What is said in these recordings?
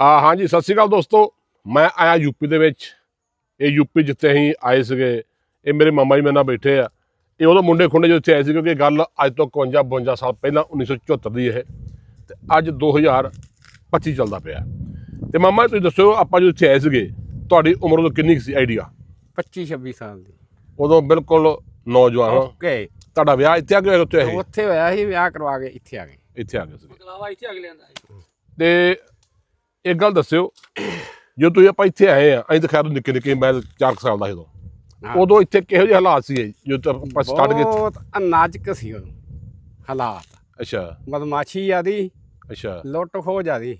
ਆ ਹਾਂਜੀ ਸਤਿ ਸ਼੍ਰੀ ਅਕਾਲ ਦੋਸਤੋ। ਮੈਂ ਆਇਆ ਯੂਪੀ ਦੇ ਵਿੱਚ। ਇਹ ਯੂਪੀ ਜਿੱਥੇ ਅਸੀਂ ਆਏ ਸੀਗੇ ਇਹ ਮੇਰੇ ਮਾਮਾ ਜੀ ਮੇਰੇ ਨਾਲ ਬੈਠੇ ਆ। ਇਹ ਉਦੋਂ ਮੁੰਡੇ ਖੁੰਡੇ ਜੋ ਇੱਥੇ ਆਏ ਸੀ ਕਿਉਂਕਿ ਇਹ ਗੱਲ ਅੱਜ ਤੋਂ 51 52 ਸਾਲ ਪਹਿਲਾਂ 1974 ਦੀ ਇਹ। ਤੇ ਅੱਜ 2025 ਚੱਲਦਾ ਪਿਆ। ਤੇ ਮਾਮਾ ਤੁਸੀਂ ਦੱਸੋ ਆਪਾਂ ਜੋ ਇੱਥੇ ਆਏ ਸੀਗੇ ਤੁਹਾਡੀ ਉਮਰ ਉਦੋਂ ਕਿੰਨੀ ਕੁ ਸੀ? ਆਈਡੀਆ? 25 26 ਸਾਲ ਦੀ। ਉਦੋਂ ਬਿਲਕੁਲ ਨੌਜਵਾਨ ਹੋ। ਓਕੇ। ਤੁਹਾਡਾ ਵਿਆਹ ਇੱਥੇ ਆ ਗਿਆ ਉੱਥੇ ਉੱਥੇ ਹੋਇਆ ਸੀ ਵਿਆਹ ਕਰਵਾ ਕੇ ਇੱਥੇ ਆ ਗਏ। ਇੱਥੇ ਆ ਗਏ ਸੀਗੇ। ਕਲਾਵਾ ਇੱਥੇ ਅਗਲੇ ਆਂਦਾ ਸੀ। ਤੇ ਇੱਕ ਗੱਲ ਦੱਸਿਓ ਜਦੋਂ ਤੁਸੀਂ ਆਪਾਂ ਇੱਥੇ ਆਏ ਆ ਅਸੀਂ ਤਾਂ ਖੈਰ ਨਿੱਕੇ ਨਿੱਕੇ ਮੈਂ 4 ਸਾਲ ਦਾ ਸੀ ਉਦੋਂ ਹਾਂ। ਉਦੋਂ ਇੱਥੇ ਕਿਹੋ ਜਿਹੇ ਹਾਲਾਤ ਸੀ ਜਦੋਂ ਆਪਾਂ ਸਟਾਰਟ ਕੀਤੇ? ਬਹੁਤ ਅਨਾਜਕ ਸੀ ਉਦੋਂ ਹਾਲਾਤ। ਅੱਛਾ। ਬਦਮਾਸ਼ੀ ਆਦੀ ਅੱਛਾ। ਲੁੱਟ ਖੋਹ ਜਿਆਦੀ।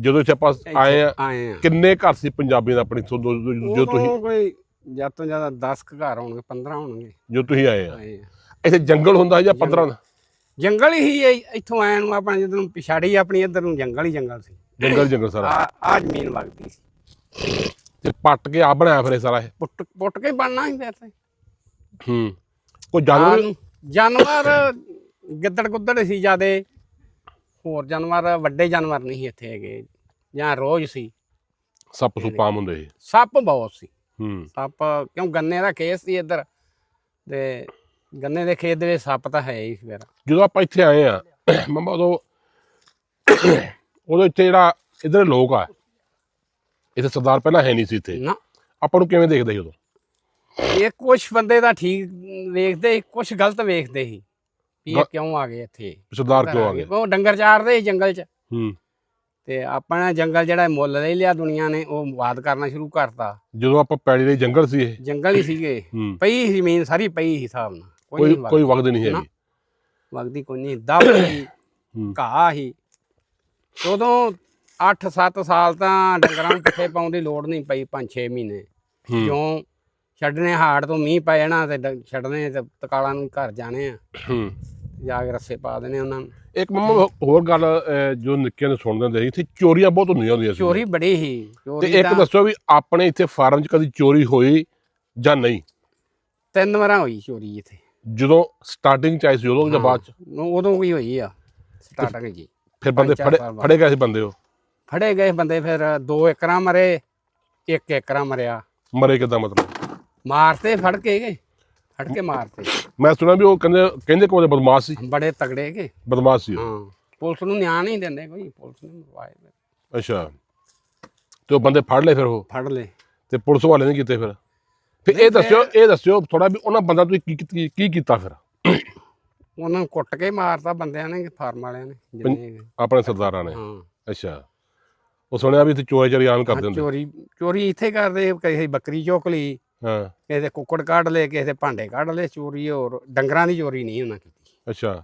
ਜਦੋਂ ਇੱਥੇ ਆਪਾਂ ਆਏ ਆ ਆਏ ਆ। ਕਿੰਨੇ ਘਰ ਸੀ ਪੰਜਾਬੀਆਂ ਦਾ ਆਪਣੀ ਜੋ ਜੋ ਤੁਸੀਂ ਉਦੋਂ ਕੋਈ ਜਦ ਤੋਂ ਜ਼ਿਆਦਾ 10 ਕੁ ਘਰ ਹੋਣਗੇ 15 ਹੋਣਗੇ। ਜੋ ਤੁਸੀਂ ਆਏ ਆ। ਆਏ ਆ। ਇੱਥੇ ਜੰਗਲ ਹੁੰਦਾ ਜਾਂ 15 ਜੰਗਲ ਹੀ ਇਹ- ਇੱਥੋਂ ਆਏ ਨੂੰ ਆਪਣਾ ਜਦੋਂ ਪਿਛਾੜੀ ਆਪਣੀ ਇੱਧਰ ਨੂੰ ਜੰਗਲ ਹੀ ਜੰਗਲ ਸੀ। ਜੰਗਲ ਜੰਗਲ ਸਾਰਾ। ਆ ਆ ਜ਼ਮੀਨ ਵਗਦੀ ਸੀ। ਤੇ ਪੱਟ ਕੇ ਆ ਬਣਾਇਆ ਫਿਰ ਇਹ ਸਾਰਾ ਇਹ। ਪੁੱਟ ਪੁੱਟ ਕੇ ਬਣਨਾ ਹੀ ਵੈਸੇ ਹੂੰ। ਕੋਈ ਜਾਨਵਰ ਜਾਨਵਰ ਗਿੱਦੜ ਗੁੱਦੜ ਸੀ ਜਿਆਦੇ। ਹੋਰ ਜਾਨਵਰ ਵੱਡੇ ਜਾਨਵਰ ਨਹੀਂ ਸੀ ਇੱਥੇ ਹੈਗੇ। ਜਾਂ ਰੋਜ਼ ਸੀ। ਸੱਪ ਸੁੱਪ ਆਮ ਹੁੰਦੇ ਸੀ। ਸੱਪ ਬਹੁਤ ਸੀ। ਹੂੰ। ਸੱਪ ਕਿਉਂ ਗੰਨੇ ਦਾ ਖੇਤ ਸੀ ਇੱਧਰ। ਤੇ ਗੰਨੇ ਦੇ ਖੇਤ ਦੇ ਵਿੱਚ ਸੱਪ ਤਾਂ ਹੈ ਹੀ ਫਿਰ। ਜਦੋਂ ਆਪਾਂ ਇੱਥੇ ਆਏ ਆ ਮੰਮਾ ਉਦੋਂ ਉਦੋਂ ਇੱਥੇ ਜਿਹੜਾ ਇਧਰ ਲੋਕ ਆ ਇੱਥੇ ਸਰਦਾਰ ਪਹਿਲਾਂ ਹੈ ਨਹੀਂ ਸੀ ਇੱਥੇ। ਨਾ। ਆਪਾਂ ਨੂੰ ਕਿਵੇਂ ਦੇਖਦੇ ਸੀ ਉਦੋਂ? ਇਹ ਕੁਝ ਬੰਦੇ ਤਾਂ ਠੀਕ ਵੇਖਦੇ ਕੁਝ ਗਲਤ ਵੇਖਦੇ ਸੀ ਵੀ ਇਹ ਗ- ਕਿਉਂ ਆ ਗਏ ਇੱਥੇ। ਸਰਦਾਰ ਕਿਉਂ ਆ ਗਏ? ਉਹ ਡੰਗਰ ਚਾਰਦੇ ਸੀ ਜੰਗਲ 'ਚ। ਹੂੰ। ਤੇ ਆਪਣਾ ਜੰਗਲ ਜਿਹੜਾ ਮੁੱਲ ਲੈ ਲਿਆ ਦੁਨੀਆ ਨੇ ਉਹ ਵਾਦ ਕਰਨਾ ਸ਼ੁਰੂ ਕਰਤਾ। ਜਦੋਂ ਆਪਾਂ ਪੈੜੀ ਦੇ ਜੰਗਲ ਸੀ ਇਹ। ਜੰਗਲ ਹੀ ਸੀਗੇ। ਹੂੰ। ਪਈ ਸੀ ਜ਼ਮੀਨ ਸਾਰੀ ਪਈ ਸੀ ਹਿਸਾਬ ਨਾਲ। ਕੋਈ ਕੋਈ ਵਗਦ। ਨਹੀਂ। ਹੈਗੀ। ਵਗਦੀ ਕੋਈ ਨਹੀਂ। ਦਬ ਸੀ ਹੂੰ। ਘਾਹ ਸੀ। ਉਦੋਂ 8-7 ਸਾਲ ਤਾਂ ਡੰਗਰਾਂ ਨੂੰ ਪੱਠੇ ਪਾਉਣ ਦੀ ਲੋੜ ਨਹੀਂ ਪਈ 5-6 ਮਹੀਨੇ। ਹੂੰ। ਕਿਉਂ ਛੱਡਨੇ ਹਾੜ ਤੋਂ ਮੀਂਹ ਪੈ ਜਾਣਾ ਤੇ ਡ- ਛੱਡਨੇ ਤੇ ਤਕਾਲਾਂ ਨੂੰ ਘਰ ਜਾਣੇ ਆ। ਹੂੰ। ਜਾ ਕੇ ਰੱਸੇ ਪਾ ਦੇਣੇ ਉਹਨਾਂ ਨੂੰ। ਇੱਕ ਮੰਮਾ ਹੋਰ ਗੱਲ ਅਹ, ਜੋ ਨਿੱਕੇ ਨੂੰ ਸੁਣਦੇ ਹੁੰਦੇ ਸੀ ਇੱਥੇ ਚੋਰੀਆਂ ਬਹੁਤ ਹੁੰਦੀਆਂ ਹੁੰਦੀਆਂ ਸੀ। ਚੋਰੀ ਬੜੀ ਸੀ। ਤੇ ਚੋਰੀ ਇੱਕ ਤਾਂ ਦੱਸੋ ਵੀ ਆਪਣੇ ਇੱਥੇ ਫਾਰਮ 'ਚ ਕਦੀ ਚੋਰੀ ਹੋਈ ਜਾਂ ਨਹੀਂ? ਤਿੰਨ ਵਾਰਾਂ ਹੋਈ ਚੋਰੀ ਇੱਥੇ। ਜਦੋਂ ਸਟਾਰਟਿੰਗ 'ਚ ਆਈ ਸੀ ਉਦੋਂ ਜਾਂ ਬਾਅਦ 'ਚ? ਉਦੋਂ ਵੀ ਹੋਈ ਆ। ਸਟਾਰਟਿੰਗ ਜੀ। ਫਿਰ ਬੰਦੇ ਪੰਜ ਚਾਰ ਫੜੇ ਸਾਲ ਬਾਅਦ। ਫੜੇ ਗਏ ਸੀ ਬੰਦੇ ਉਹ? ਫੜੇ ਗਏ ਬੰਦੇ ਫਿਰ ਦੋ ਏਕਰਾਂ ਮਰੇ ਇੱਕ ਏਕਰਾਂ ਮਰਿਆ। ਮਰੇ ਕਿਦਾਂ ਮਤਲਬ? ਮਾਰਤੇ ਫੜ ਕੇ ਗਏ। ਫੜ ਕੇ ਮਾਰਤੇ। ਮੈਂ ਸੁਣਿਆ ਵੀ ਉਹ ਕਹਿੰਦੇ ਕਹਿੰਦੇ ਕੋਲੇ ਬਦਮਾਸ਼ ਸੀ? ਬੜੇ ਤਗੜੇ ਕੇ ਬਦਮਾਸ਼ ਸੀ ਉਹ? ਹਾਂ। ਪੁਲਿਸ ਨੂੰ ਨਿਆਂ ਨਹੀਂ ਦਿੰਦੇ ਕੋਈ ਪੁਲਿਸ ਨੇ ਮਰਵਾਏ ਫਿਰ। ਅੱਛਾ। ਤੇ ਉਹ ਬੰਦੇ ਫੜ ਲਏ ਫਿਰ ਉਹ? ਫੜ ਲਏ। ਤੇ ਪੁਲਿਸ ਵਾਲੇ ਨੇ ਕੀਤੇ ਫਿਰ? ਫਿਰ ਇਹ ਦੱਸਿਓ ਇਹ ਦੱਸਿਓ ਥੋੜਾ ਵੀ ਉਹਨਾਂ ਬੰਦਾ ਤੁਸੀਂ ਕੀ ਕੀ ਕੀ ਕੀਤਾ ਫਿਰ? ਉਹਨਾਂ ਨੂੰ ਕੁੱਟ ਕੇ ਮਾਰਤਾ ਬੰਦਿਆਂ ਨੇ ਫਾਰਮ ਵਾਲਿਆਂ ਨੇ ਜਿੰਨੇ। ਆਪਣੇ ਸਰਦਾਰਾਂ ਨੇ? ਹਾਂ। ਅੱਛਾ। ਉਹ ਸੁਣਿਆ ਵੀ ਇੱਥੇ ਚੋਏ ਚਰੀ ਆਮ ਕਰਦੇ ਹੁੰਦੇ ਚੋਰੀ ਚੋਰੀ ਇੱਥੇ ਕਰਦੇ ਕਿਸੇ ਬੱਕਰੀ ਚੁੱਕ ਲਈ ਹਾਂ। ਕਿਸੇ ਦੇ ਕੁੱਕੜ ਕੱਢ ਲਏ ਕਿਸੇ ਦੇ ਭਾਂਡੇ ਕੱਢ ਲਏ ਚੋਰੀ ਹੋਰ ਡੰਗਰਾਂ ਦੀ ਚੋਰੀ ਨਹੀਂ ਉਹਨਾਂ ਕੀਤੀ। ਅੱਛਾ।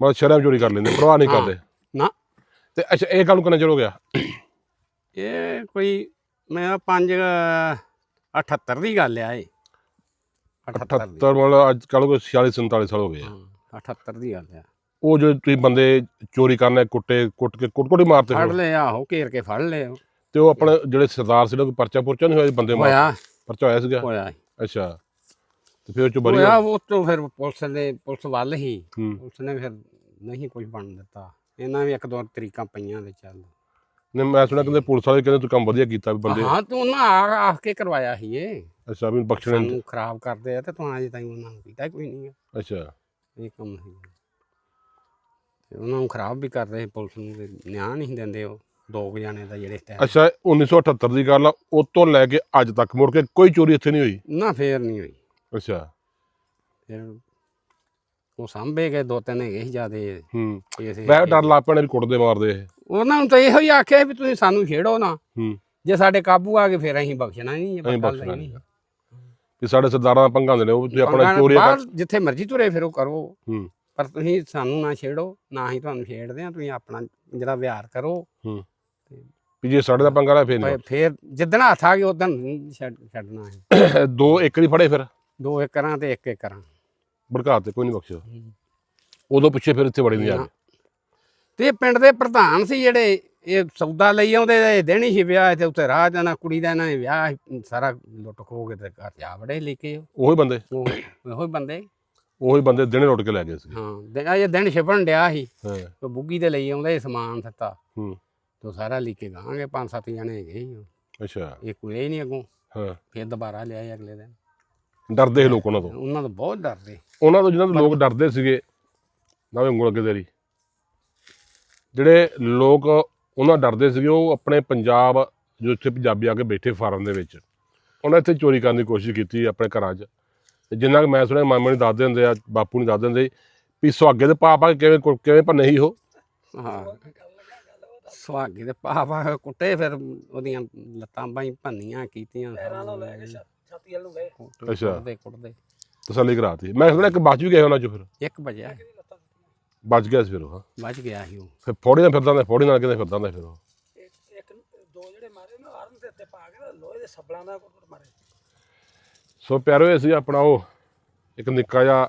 ਮਤਲਬ ਸ਼ਰਮ ਚੋਰੀ ਕਰ ਲੈਂਦੇ ਪਰਵਾਹ ਨਹੀਂ। ਕਰਦੇ? ਨਾ। ਤੇ ਅੱਛਾ ਇਹ ਗੱਲ ਨੂੰ ਕਿੰਨਾ ਚਿਰ ਹੋ ਗਿਆ? ਇਹ ਕੋਈ ਮੈਂ 5 78 ਦੀ ਗੱਲ ਆ ਇਹ। 78 ਦੀ। 78 ਮਤਲਬ ਅੱਜ ਕੱਲ ਕੋਈ 46 47 ਸਾਲ ਹੋ ਗਏ ਆ। ਹਾਂ 78 ਦੀ ਗੱਲ ਆ। ਉਹ ਜੋ ਤੁਸੀਂ ਬੰਦੇ ਚੋਰੀ ਕਰਨੇ ਕੁੱਟੇ ਕੁੱਟ ਕੇ ਕੁੱਟ ਕੁੱਟ ਹੀ ਮਾਰਤੇ ਫੜ। ਲਏ ਆਹੋ ਘੇਰ ਕੇ ਫੜ ਲਏ। ਤੇ ਉਹ ਆਪਣੇ ਜਿਹੜੇ ਸਰਦਾਰ ਸੀ ਲੋਕ ਪਰਚਾ ਪੁਰਚਾ ਨਹੀਂ ਹੋਇਆ ਬੰਦੇ ਮਾਰ ਪਰਚਾ ਹੋਇਆ ਸੀਗਾ? ਹੋਇਆ ਅੱਛਾ। ਤੇ ਫਿਰ ਉਹ ਚ ਬਰੀ ਹੋਇਆ ਉਹ ਤੋਂ ਫਿਰ ਪੁਲਿਸ ਨੇ ਪੁਲਿਸ ਵੱਲ ਹੀ। ਪੁਲਿਸ ਨੇ ਫਿਰ ਨਹੀਂ ਕੁਝ ਬਣ ਦਿੱਤਾ। ਇਹਨਾਂ ਵੀ ਇੱਕ ਦੋ ਤਰੀਕਾਂ ਪਈਆਂ ਦੇ ਚੱਲ। ਨੇ ਮੈਂ ਸੁਣਿਆ ਕਹਿੰਦੇ ਪੁਲਿਸ ਵਾਲੇ ਕਹਿੰਦੇ ਤੂੰ ਕੰਮ ਵਧੀਆ ਕੀਤਾ ਵੀ ਬੰਦੇ ਹਾਂ ਤੂੰ ਉਹਨਾਂ ਆ ਆ ਕੇ ਕਰਵਾਇਆ ਸੀ ਇਹ। ਅੱਛਾ ਵੀ ਬਖਸ਼ਣੇ ਨੀ। ਖਰਾਬ ਕਰਦੇ ਆ ਤੇ ਤੂੰ ਅਜੇ ਤਾਈਂ ਉਹਨਾਂ ਨੂੰ ਕੀਤਾ ਕੋਈ ਨਹੀਂ ਅੱਛਾ। ਇਹ ਕੰਮ ਤੇ ਉਹਨਾਂ ਨੂੰ ਖਰਾਬ ਵੀ ਕਰਦੇ ਸੀ ਪੁਲਿਸ ਨੂੰ ਤੇ ਨਿਆਂ ਨਹੀਂ ਦਿੰਦੇ ਉਹ। ਦੋ ਕੁ ਜਾਣੇ ਦਾ ਜਿਹੜੇ ਟਾਈਮ ਅੱਛਾ 1978 ਦੀ ਗੱਲ ਆ ਉਹ ਤੋਂ ਲੈ ਕੇ ਅੱਜ ਤੱਕ ਮੁੜ ਕੇ ਕੋਈ ਚੋਰੀ ਇੱਥੇ ਨਹੀਂ ਹੋਈ? ਨਾ ਫੇਰ ਨਹੀਂ ਹੋਈ। ਅੱਛਾ। ਫਿਰ ਉਹ ਸਾਂਭੇ ਗਏ ਦੋ ਤਿੰਨ ਹੈਗੇ ਸੀ ਜਿਆਦੇ। ਹੂੰ। ਮੈਂ ਡਰ ਲਾ ਪੈਣੇ ਵੀ ਕੁੱਟਦੇ ਮਾਰਦੇ ਇਹ। ਉਹਨਾਂ ਨੂੰ ਤਾਂ ਇਹੋ ਹੀ ਆਖਿਆ ਵੀ ਤੁਸੀਂ ਸਾਨੂੰ ਛੇੜੋ ਨਾ। ਹੂੰ। ਜੇ ਸਾਡੇ ਕਾਬੂ ਆ ਗਏ ਫਿਰ ਅਸੀਂ ਬਖਸ਼ਣਾ ਨਹੀਂ ਇਹ ਅਸੀਂ ਗੱਲ ਬਖਸ਼ਣਾ ਨਹੀਂ। ਕਿ ਸਾਡੇ ਸਰਦਾਰਾਂ ਦਾ ਪੰਗਾ ਹੁੰਦੇ ਨੇ ਉਹ ਤੁਸੀਂ ਆਪਣਾ ਪੰਗਾ ਚੋਰੀ ਬਾਹਰ ਜਿੱਥੇ ਮਰਜ਼ੀ ਤੁਰੇ ਫਿਰੋ ਕਰੋ। ਹੂੰ। ਪਰ ਤੁਸੀਂ ਸਾਨੂੰ ਨਾ ਛੇੜੋ ਨਾ ਹੀ ਤੁਹਾਨੂੰ ਛੇੜਦੇ ਆ ਤੁਸੀਂ ਆਪਣਾ ਜਿਹੜਾ ਵਿਹਾਰ ਕਰੋ। ਹੂੰ। ਵੀ ਜੇ ਸਾਡੇ ਦਾ ਪੰਗਾ ਲੈ ਫੇਰ ਫਿਰ ਜਿੱਦਣ ਹੱਥ ਆ ਗਏ ਉਦੋਂ ਛੱਡਣਾ ਹੈ ਨਹੀਂ ਦੋ ਏਕੜ ਹੀ ਫੜੇ ਫਿਰ? ਦੋ ਏਕਰਾਂ ਤੇ ਇੱਕ ਏਕਰਾਂ ਭੜਕਾ ਤੇ ਕੋਈ ਨਹੀਂ ਬਖਸ਼ਿਆ। ਉਦੋਂ ਪਿੱਛੇ ਫਿਰ ਇੱਥੇ ਬੜੇ ਨਹੀਂ ਆ ਨਾ। ਤੇ ਪਿੰਡ ਦੇ ਪ੍ਰਧਾਨ ਸੀ ਜਿਹੜੇ ਇਹ ਸੌਦਾ ਲਈ ਆਉਂਦੇ ਇਹ ਹੀ ਸੀ ਵਿਆਹ ਤੇ ਉੱਤੇ ਰਾਹ ਜਾਣਾ ਕੁੜੀ ਦਾ ਇਹਨਾਂ ਨੇ ਵਿਆਹ ਸੀ, ਸਾਰਾ ਲੁੱਟ ਖੋ ਕੇ ਤੇ ਘਰ ਜਾ ਬੜੇ ਲੈ ਕੇ। ਉਹੀ ਬੰਦੇ। ਉਹ ਉਹੋ ਹੀ ਬੰਦੇ। ਉਹੀ ਬੰਦੇ ਦਿਨੇ ਲੁੱਟ ਕੇ ਲੈ ਗਏ ਸੀ। ਹਾਂ ਇਹ ਦਿਨ ਛਿਪਣ ਡਿਆ ਸੀ। ਹਾਂ। ਉਹ ਬੁੱਗੀ ਦੇ ਲਈ ਆਉਂਦੇ ਸੀ ਸਮਾਨ ਦਿੱਤਾ। ਹੂੰ। ਤੋ ਸਾਰਾ ਲਿਖ ਕੇ ਗਾਂਗੇ ਪੰਜ ਸੱਤ ਜਣੇ ਹੈਗੇ ਸੀ ਉਹ। ਅੱਛਾ। ਇਹ ਕੋਈ ਨਹੀਂ ਅੱਗੋਂ। ਹਾਂ। ਫਿਰ ਦੁਬਾਰਾ ਲਿਆਏ ਅਗਲੇ ਦਿਨ। ਡਰਦੇ ਸੀ ਲੋਕ ਉਹਨਾਂ ਤੋਂ? ਉਹਨਾਂ ਤੋਂ ਬਹੁਤ ਡਰਦੇ। ਉਹਨਾਂ ਤੋਂ ਜਿਹਨਾਂ ਤੋਂ ਲੋਕ ਡਰਦੇ ਸੀਗੇ। ਨਾ ਵੀ ਉਂਗਲ ਅੱਗੇ ਤੇਰੀ। ਜਿਹੜੇ ਲੋਕ ਉਹਨਾਂ ਡਰਦੇ ਸੀਗੇ ਉਹ ਆਪਣੇ ਪੰਜਾਬ ਜੋ ਇੱਥੇ ਪੰਜਾਬੀ ਆ ਕੇ ਬੈਠੇ ਫਾਰਮ ਦੇ ਵਿੱਚ। ਉਹਨਾਂ ਇੱਥੇ ਚੋਰੀ ਕਰਨ ਦੀ ਕੋਸ਼ਿਸ਼ ਕੀਤੀ ਆਪਣੇ ਘਰਾਂ 'ਚ। ਤੇ ਜਿੰਨਾ ਕਿ ਮੈਂ ਸੁਣਿਆ ਮਾਮੇ ਨੂੰ ਦੱਸਦੇ ਹੁੰਦੇ ਆ ਬਾਪੂ ਨੂੰ ਦੱਸਦੇ ਹੁੰਦੇ ਸੀ ਵੀ ਸੁਹਾਗੇ ਦੇ ਪਾ ਪਾ ਕੇ ਕਿਵੇਂ ਕਿਵੇਂ ਭੰਨੇ ਸੀ ਉਹ। ਹਾਂ। ਸੁਹਾਗੇ ਦੇ ਪਾਪਾ ਕੁੱਟੇ ਫਿਰ ਉਹਦੀਆਂ ਲੱਤਾਂ ਬਾਈ ਭੰਨੀਆਂ ਕੀਤੀਆਂ ਛਾਤੀ ਵੱਲ ਨੂੰ ਗਏ। ਅੱਛਾ। ਕੁੱਟਦੇ ਕੁੱਟਦੇ। ਤਸੱਲੀ ਕਰਾਤੀ। ਮੈਂ ਸੁਣਿਆ ਇੱਕ ਬਚ ਵੀ ਗਿਆ ਉਹਨਾਂ 'ਚੋਂ ਫਿਰ। ਇੱਕ ਵਜਿਆ ਬਚ ਗਿਆ ਸੀ ਫਿਰ ਉਹ ਹਾਂ। ਬਚ ਗਿਆ ਸੀ ਉਹ। ਫਿਰ ਫੋੜੀ ਨਾਲ ਫਿਰਦਾ ਹੁੰਦਾ ਫੋੜੀ ਨਾਲ ਕਿਤੇ ਫਿਰਦਾ ਹੁੰਦਾ ਫਿਰ ਉਹ। ਇੱਕ ਇੱਕ ਦੋ ਜਿਹੜੇ ਮਾਰੇ ਨਾ ਆਰਮ ਦੇ ਉੱਤੇ ਪਾ ਕੇ ਨਾ ਲੋਹੇ ਦੇ ਸੱਬਲਾਂ ਦਾ ਕੁੱਟ ਮਾਰੇ। ਸੋ ਪਿਆਰੋ ਇਹ ਸੀ ਆਪਣਾ ਉਹ ਇੱਕ ਨਿੱਕਾ ਜਿਹਾ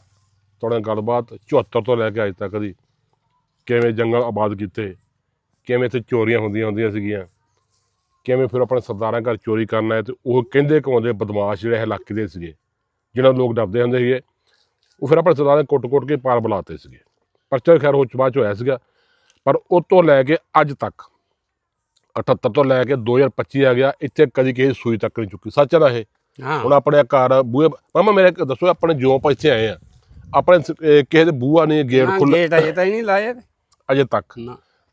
ਤੁਹਾਡੇ ਨਾਲ ਗੱਲਬਾਤ 74 ਤੋਂ ਲੈ ਕੇ ਅੱਜ ਤੱਕ ਦੀ। ਕਿਵੇਂ ਜੰਗਲ ਆਬਾਦ ਕੀਤੇ ਕਿਵੇਂ ਇੱਥੇ ਚੋਰੀਆਂ ਹੁੰਦੀਆਂ ਹੁੰਦੀਆਂ ਸੀਗੀਆਂ ਕਿਵੇਂ ਫਿਰ ਆਪਣੇ ਸਰਦਾਰਾਂ ਘਰ ਚੋਰੀ ਕਰਨਾ ਹੈ ਤੇ ਉਹ ਕਹਿੰਦੇ ਕਮਾਉਂਦੇ ਬਦਮਾਸ਼ ਜਿਹੜੇ ਇਲਾਕੇ ਦੇ ਸੀਗੇ ਜਿਹਨਾਂ ਨੂੰ ਲੋਕ ਡਰਦੇ ਹੁੰਦੇ ਸੀਗੇ ਉਹ ਫਿਰ ਆਪਣੇ ਸਰਦਾਰਾਂ ਕੁੱਟ-ਕੁੱਟ ਕੇ ਪਾਰ ਬੁਲਾਤੇ ਸੀਗੇ। ਪਰਚਾ ਖੈਰ 'ਚ ਬਾਅਦ 'ਚ ਹੋਇਆ ਸੀਗਾ। ਪਰ ਉਹ ਤੋਂ ਲੈ ਕੇ ਅੱਜ ਤੱਕ 78 ਤੋਂ ਲੈ ਕੇ 2025 ਆ ਗਿਆ ਇੱਥੇ ਕਦੀ ਕਿਸੇ ਸੂਈ ਤੱਕ ਨਹੀਂ ਚੁੱਕੀ। ਸੱਚ ਹੈ ਨਾ ਇਹ। ਹਾਂ। ਹੁਣ ਆਪਣੇ ਘਰ ਬੂਹੇ ਮਾਮਾ ਮੇਰੇ ਦੱਸੋ ਆਪਣੇ ਜਿਉਂ ਇੱਥੇ ਆਏ ਆ। ਆਪਣੇ ਕਿਸੇ ਦੇ ਬੂਹਾ ਨਹੀਂ ਗੇਟ ਹਾਂ, ਖੁੱਲ੍ਹ ਗੇਟ ਅਜੇ ਤਾਂ ਹੀ ਨਹੀਂ ਲਾਏ ਅਜੇ ਤੱਕ।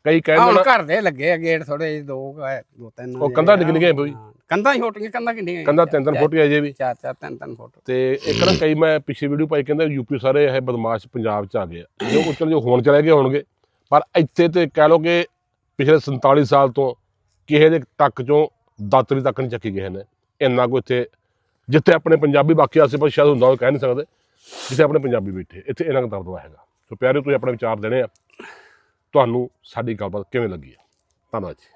ਕਈ ਕਹਿੰਦੇ ਹੁਣ ਘਰ ਦੇ ਲੱਗੇ ਆ ਗੇਟ ਥੋੜੇ ਦੋ ਹੈ, ਦੋ ਤਿੰਨ ਉਹ ਕੰਧਾਂ ਨਿੱਕੀਆਂ ਨਿੱਕੀਆਂ ਬਈ। ਕੰਧਾਂ ਹੀ ਛੋਟੀਆਂ ਕੰਧਾਂ ਕਿੰਨੀਆਂ ਕੰਦਾ ਤਿੰਨ ਤਿੰਨ ਫੁੱਟ ਹੀ ਅਜੇ ਵੀ। ਚਾਰ ਚਾਰ ਤਿੰਨ ਤਿੰਨ ਫੁੱਟ। ਤੇ ਇੱਕ ਨਾ ਕਈ ਮੈਂ ਪਿੱਛੇ ਵੀਡੀਓ ਪਾਈ ਕਹਿੰਦੇ ਯੂਪੀ ਸਾਰੇ ਇਹ ਬਦਮਾਸ਼ ਪੰਜਾਬ ਚ ਆ ਗਏ ਆ। ਜੋ ਕੁਛ ਜੋ ਹੋਣ ਚਲੇ ਗਏ ਹੋਣਗੇ ਪਰ ਇੱਥੇ ਤੇ ਕਹਿ ਲਓ ਕਿ ਪਿਛਲੇ 47 ਸਾਲ ਤੋਂ ਕਿਸੇ ਦੇ ਤੱਕ ਚੋਂ ਦਾਤਰੀ ਤੱਕ ਨਹੀਂ ਚੱਕੀ ਗਏ ਨੇ। ਇੰਨਾ ਕੋ ਇੱਥੇ ਜਿੱਥੇ ਆਪਣੇ ਪੰਜਾਬੀ ਬਾਕੀ ਆਸੇ ਪਾਸੇ ਸ਼ਾਇਦ ਹੁੰਦਾ ਉਹ ਕਹਿ ਨਹੀਂ ਸਕਦੇ ਜਿੱਥੇ ਆਪਣੇ ਪੰਜਾਬੀ ਬੈਠੇ ਇੱਥੇ ਇਹਨਾਂ ਦਾ ਦਰਦ ਹੈਗਾ। ਸੋ ਪਿਆਰੇ ਤੁਸੀਂ ਆਪਣੇ ਵਿਚਾਰ ਦੇਣੇ ਆ। ਤੁਹਾਨੂੰ ਸਾਡੀ ਗੱਲਬਾਤ ਕਿਵੇਂ ਲੱਗੀ ਹੈ ਧੰਨਵਾਦ ਜੀ।